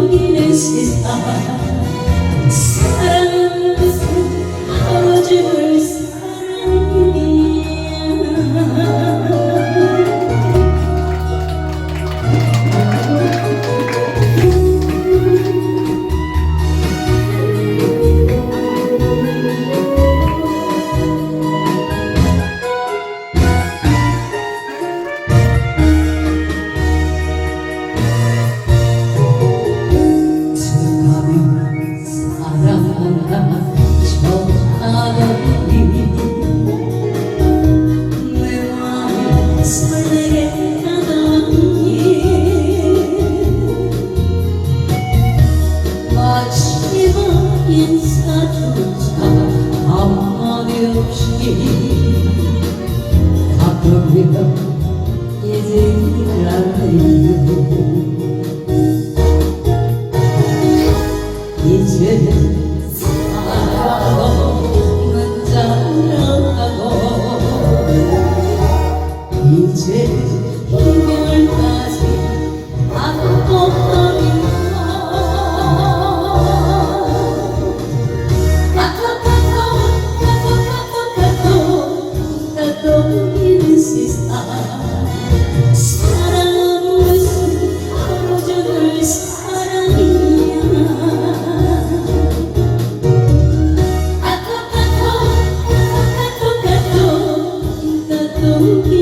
섬기는 세상 사랑은 아버지를 gece Sana you.